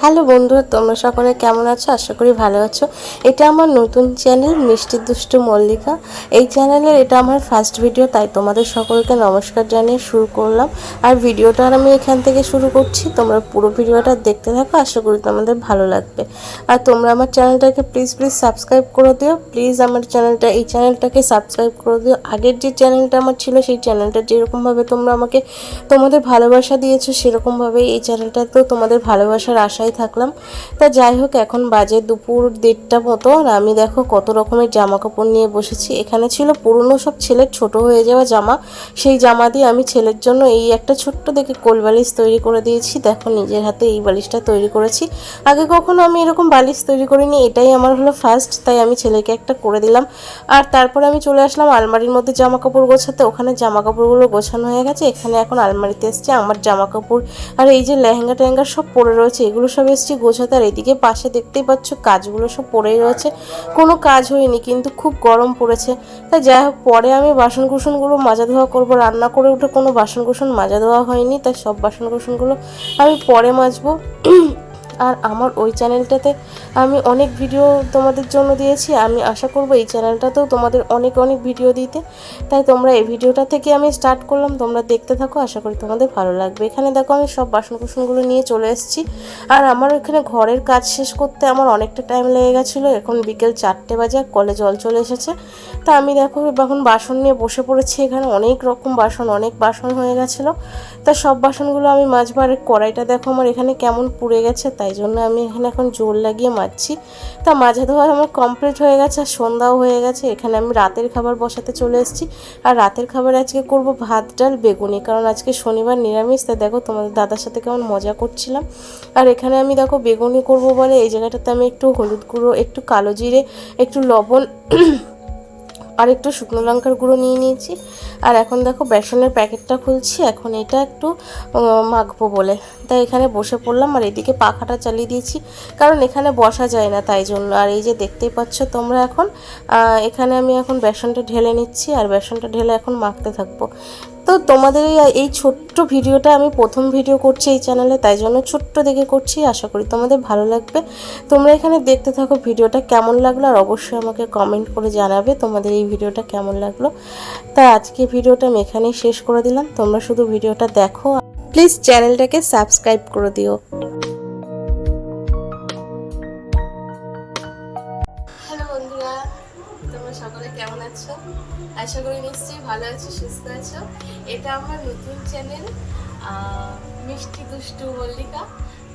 Hello বন্ধুরা তোমরা সকলে কেমন আছো? আশা করি ভালো আছো। এটা আমার নতুন চ্যানেল, মিষ্টি দুষ্টু মল্লিকা। এই চ্যানেলের এটা আমার ফার্স্ট ভিডিও তাই তোমাদের সকলকে নমস্কার জানিয়ে শুরু করলাম। আর ভিডিওটা আমি এখান থেকে শুরু করছি। তোমরা পুরো ভিডিওটা দেখতে থাকো, আশা করি তোমাদের ভালো লাগবে। আর তোমরা আমার চ্যানেলটাকে প্লিজ প্লিজ সাবস্ক্রাইব করে দিও। প্লিজ আমার চ্যানেলটা, এই চ্যানেলটাকে সাবস্ক্রাইব করে দিও। আগের যে চ্যানেলটা আমার ছিল, সেই চ্যানেলটা যেরকমভাবে তোমরা আমাকে তোমাদের ভালোবাসা দিয়েছ সেরকমভাবে এই চ্যানেলটা তো তোমাদের ভালোবাসার আশায় থাকলাম। তা যাই হোক, এখন বাজে দুপুর দেড়টা মতো আর আমি দেখো কত রকমের জামা কাপড় নিয়ে বসেছি। এখানে ছিল পুরনো সব ছেলের ছোট হয়ে যাওয়া জামা। সেই জামা দিয়ে আমি ছেলের জন্য এই একটা ছোট্ট দেখে কোল বালিশ তৈরি করে দিয়েছি। দেখো নিজের হাতে এই বালিশটা তৈরি করেছি। আগে কখনো আমি এরকম বালিশ তৈরি করিনি, এটাই আমার হলো ফার্স্ট তাই আমি ছেলেকে একটা করে দিলাম। আর তারপরে আমি চলে আসলাম আলমারির মধ্যে জামা কাপড় গোছাতে। ওখানে জামা কাপড়গুলো গোছানো হয়ে গেছে। এখানে এখন আলমারিতে এসছে আমার জামা কাপড় আর এই যে লেহেঙ্গা টেহেঙ্গা সব পরে রয়েছে, এগুলো সব এসছি গোছাতে আর এদিকে পাশে দেখতেই পাচ্ছ কাজগুলো সব পড়েই রয়েছে। কোনো কাজ হয়নি, কিন্তু খুব গরম পড়েছে। তাই যাই হোক, পরে আমি বাসন কুসনগুলো মাজা ধোয়া করব। রান্না করে উঠে কোনো বাসন কুসন মাজা ধোয়া হয়নি, তাই সব বাসন কুসনগুলো আমি পরে মাজবো। আর আমার ওই চ্যানেলটাতে আমি অনেক ভিডিও তোমাদের জন্য দিয়েছি। আমি আশা করব এই চ্যানেলটাতেও তোমাদের অনেক অনেক ভিডিও দিতে। তাই তোমরা এই ভিডিওটা থেকে আমি স্টার্ট করলাম। তোমরা দেখতে থাকো। আশা করি তোমাদের ভালো লাগবে। এখানে দেখো, আমি সব বাসন কুসনগুলো নিয়ে চলে এসেছি। আর আমার এখানে ঘরের কাজ শেষ করতে আমার অনেকটা টাইম লেগে গেছিল। এখন বিকেল চারটে বাজে, কলে জল চলে এসেছে। তা আমি দেখো, এখন বাসন নিয়ে বসে পড়েছি। এখানে অনেক রকম বাসন, অনেক বাসন হয়ে গেছিল। তা সব বাসনগুলো আমি মাজবার কড়াইটা দেখো, আমার এখানে কেমন পুড়ে গেছে। তাই জন্য আমি এখানে এখন জোর লাগিয়ে মাজছি তা মাঝে ধোয়া আমার কমপ্লিট হয়ে গেছে আর সন্ধ্যাও হয়ে গেছে। এখানে আমি রাতের খাবার বসাতে চলে এসেছি। আর রাতের খাবার আজকে করব ভাত, ডাল, বেগুনি। কারণ আজকে শনিবার নিরামিষ, তাই দেখো তোমাদের দাদার সাথে কেমন মজা করছিলাম। আর এখানে আমি দেখো বেগুনি করব বলে এই জায়গাটাতে আমি একটু হলুদ গুঁড়ো, একটু কালো জিরে, একটু লবণ আর একটু শুকনো লঙ্কার গুঁড়ো নিয়ে নিয়েছি। আর এখন দেখো বেসনের প্যাকেটটা খুলছি, এখন এটা একটু মাখবো বলে। তাই এখানে বসে পড়লাম আর এদিকে পাখাটা চালিয়ে দিয়েছি, কারণ এখানে বসা যায় না তাই জন্য। আর এই যে দেখতেই পাচ্ছ তোমরা এখন এখানে আমি এখন বেসনটা ঢেলে নিচ্ছি, আর বেসনটা ঢেলে এখন মাখতে থাকব। তো তোমাদের এই- ছোট্ট ভিডিওটা আমি প্রথম ভিডিও করছি এই চ্যানেলে তাই জন্য ছোট্ট দেখে করছি। আশা করি তোমাদের ভালো লাগবে। তোমরা এখানে দেখতে থাকো ভিডিওটা কেমন লাগল, আর অবশ্যই আমাকে কমেন্ট করে জানাবে তোমাদের এই ভিডিওটা কেমন লাগল। তাই আজকে ভিডিওটা আমি এখানেই শেষ করে দিলাম। তোমরা শুধু ভিডিওটা দেখো প্লিজ চ্যানেলটাকে সাবস্ক্রাইব করে দিও। হ্যালো বন্ধুরা তোমরা সকলে কেমন আছো? আশা করি নিশ্চয়ই ভালো আছো, সুস্থ আছো। এটা আমার নতুন চ্যানেল মিষ্টি দুষ্টু মল্লিকা।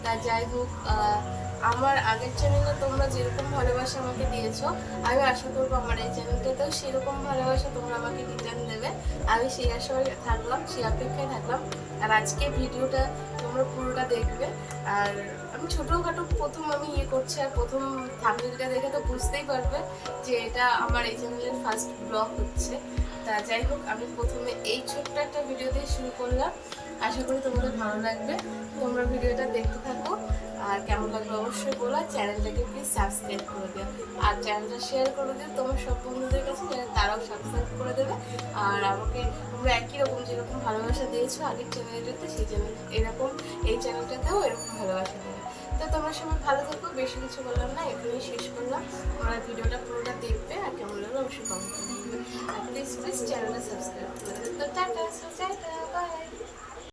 তা যাই হোক আমার আগের চ্যানেলে তোমরা যেরকম ভালোবাসা আমাকে দিয়েছ, আমি আশা করব আমার এই চ্যানেলটাতেও সেরকম ভালোবাসা তোমরা আমাকে রিটার্ন দেবে। আমি সেই আশায় থাকলাম, সেই অপেক্ষায় থাকলাম। আর আজকে ভিডিওটা তোমরা পুরোটা দেখবে। আর আমি ছোটোখাটো প্রথম আমি ইয়ে করছি, আর প্রথম থামনেলটা দেখে তো বুঝতেই পারবে যে এটা আমার এই চ্যানেলের ফার্স্ট ব্লগ হচ্ছে। তা যাই হোক, আমি প্রথমে এই ছোট্ট একটা ভিডিও দিয়ে শুরু করলাম। আশা করি তোমাদের ভালো লাগবে। তোমরা ভিডিওটা দেখতে থাকো। আর কেমন লাগল অবশ্যই বলো। চ্যানেলটাকে প্লিজ সাবস্ক্রাইব করে দিও। আর চ্যানেলটা শেয়ার করে দিও তোমার সব বন্ধুদের কাছে যাতে তারাও সাবস্ক্রাইব করে দেবে। আর আমাকে তোমরা একই রকম যেরকম ভালোবাসা দিয়েছ আগের চ্যানেলটাতে সেই চ্যানেল এরকম, এই চ্যানেলটাতেও এরকম ভালোবাসা দেবে। তো তোমরা সবাই ভালো থাকো, বেশি কিছু বললাম না, এখানেই শেষ করলাম। তোমরা ভিডিওটা পুরোটা দেখবে, আর কেমন লাগল অবশ্যই কমেন্ট করবে আর প্লিজ প্লিজ চ্যানেলটা সাবস্ক্রাইব করে দেবে তো টাটা বাই